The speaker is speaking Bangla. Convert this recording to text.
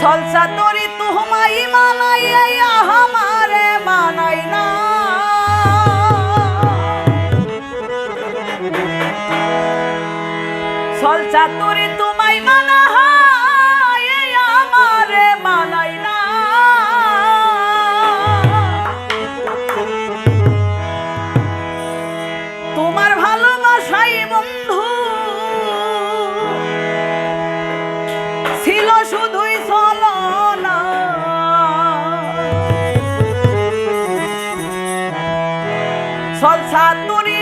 সলসা তরি তুহমাই মানাই আমারে মানাই না। সলসা তরি তোমাই মানা আমারে মানাই না। তোমার ভালোবাসাই বন্ধু সলসা তুরি